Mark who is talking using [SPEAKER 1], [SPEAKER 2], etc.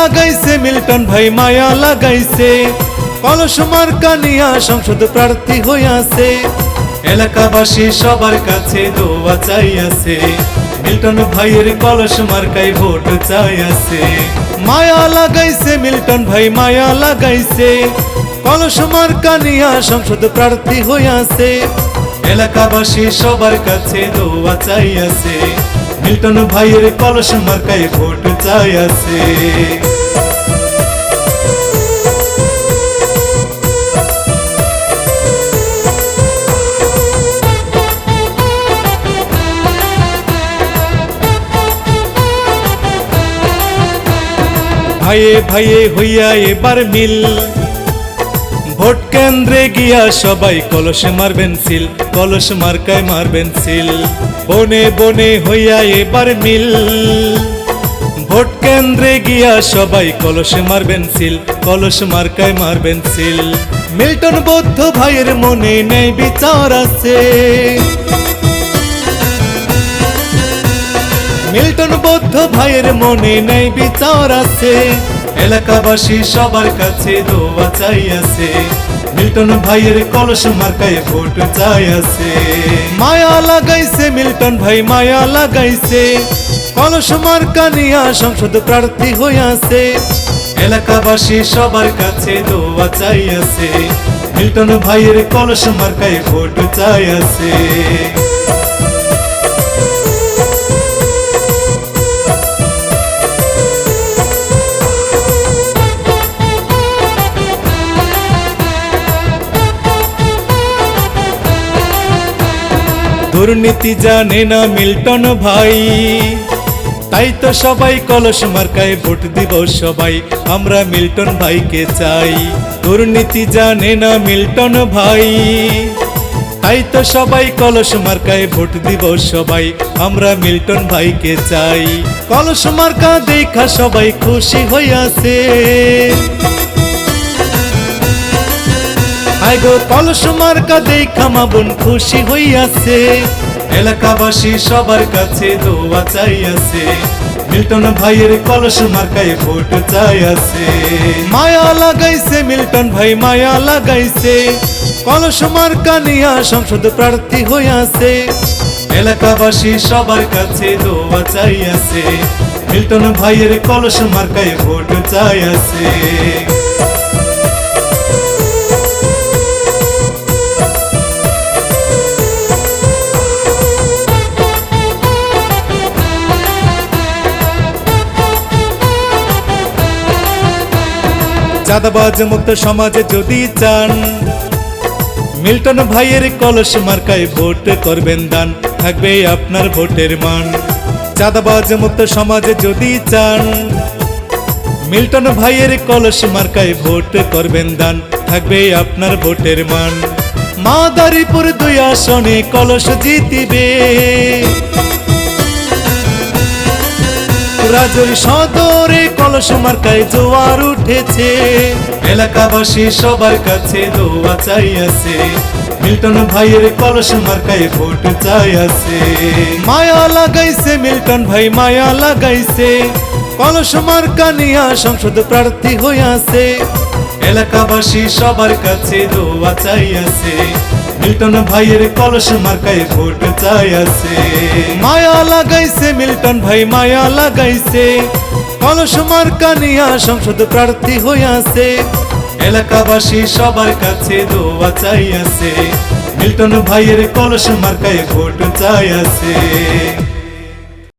[SPEAKER 1] লাগাইছে মিল্টন ভাই, মায়া লাগাইছে। কলস মার্কা নিয়া সংসদ প্রার্থী হইয়াছে। এলাকাবাসী সবার কাছে দোয়া চাইয়াছে। মিল্টন ভাইয়ের কলস মার্কায় ভোট চাইয়াছে। মায়া লাগাইছে, মিল্টন ভাই, মায়া লাগাইছে। কলস মার্কা নিয়া সংসদ প্রার্থী হইয়াছে। এলাকাবাসী সবার কাছে দোয়া চাইয়াছে। মিল্টন ভাইয়ের কলস মার্কায় ভোট চাইয়াছে ভাইয়ে ভাইয়ে হইয়া এবার মিল। ভোট কেন্দ্রে গিয়া সবাই কলস মারবেন সিল, কলস মার্কায় মারবেন সিল। বনে বনে হইয়া এবার মিল। ভোট কেন্দ্রে গিয়া সবাই কলস মারবেন সিল, কলস মার্কায় মারবেন সিল। মিল্টন বৌদ্ধ ভাইয়ের মনে নেই বিচার আছে। মিল্টন বৌদ্ধ ভাইয়ের মনে নেই বিচার আছে। এলাকাবাসী সবার কাছে দোয়া চাই আছে। মিল্টন ভাইয়ের কলস মার্কায় ভোট চাই আছে। মায়া লাগাইছে, মিল্টন ভাই মায়া লাগাইছে। কলস মার্কা নিয়া সংসদ প্রার্থী হইয়াছে এলাকাবাসী সবার কাছে দোয়া চাই আছে। মিল্টন ভাইয়ের কলস মার্কায় ভোট চাই আছে। দুর্নীতি জানে না মিল্টন ভাই। তাই তো সবাই কলস মার্কায় ভোট দিব সবাই, আমরা মিল্টন ভাইকে চাই। দুর্নীতি জানে না মিল্টন ভাই। তাই তো সবাই কলস মার্কায় ভোট দিব সবাই, আমরা মিল্টন ভাইকে চাই। কলস মার্কা দেখা সবাই খুশি হইয়াছে। আইগো কলস মার্কা দেখা মা বোন খুশি হইয়াছে। এলাকাবাসী সবার কাছে দোয়া চাইয়াছে। মিল্টন ভাইয়ের কলস মার্কায় ভোট চাইয়াছে। মায়া লাগাইছে, মিল্টন ভাই মায়া লাগাইছে। কলস মার্কা নিয়া সংসদ প্রার্থী হইয়াছে। এলাকাবাসী সবার কাছে দোয়া চাইয়াছে। মিল্টন ভাইয়ের কলস মার্কায় ভোট চাইয়াছে। চাঁদাবাজ মুক্ত সমাজে যদি চান, মিল্টন ভাইয়ের কলস মার্কায় ভোট করবেন দান, থাকবে আপনার ভোটের মান। চাঁদাবাজ মুক্ত সমাজে যদি চান, মিল্টন ভাইয়ের কলস মার্কায় ভোট করবেন দান, থাকবে আপনার ভোটের মান। মাদারীপুর দুই আসনে কলস জিতিবে। রাজুর সদরে কলস মার্কায় জোয়ার উঠেছে। এলাকাবাসী সবার কাছে দোয়া চাই আছে মিল্টন ভাইয়ের কলস মার্কায় ভোট চাই আছে মায়া লাগাইছে, মিল্টন ভাই মায়া লাগাইছে। কলস মার্কা নিয়া সংসদ প্রার্থী হইয়াছে। এলাকাবাসী সবার কাছে দোয়া চাই আছে। মিল্টন ভাইয়ের কলস মার্কায় ভোট চাই আছে। মায়া লাগাইছে, মিল্টন ভাই মায়া লাগাইছে। কলস মার্কা নিয়া সংসদ প্রার্থী হইয়াছে এলাকাবাসী সবার কাছে দোয়া চাই আছে। মিল্টন ভাইয়ের কলস মার্কায় ভোট চাই আছে।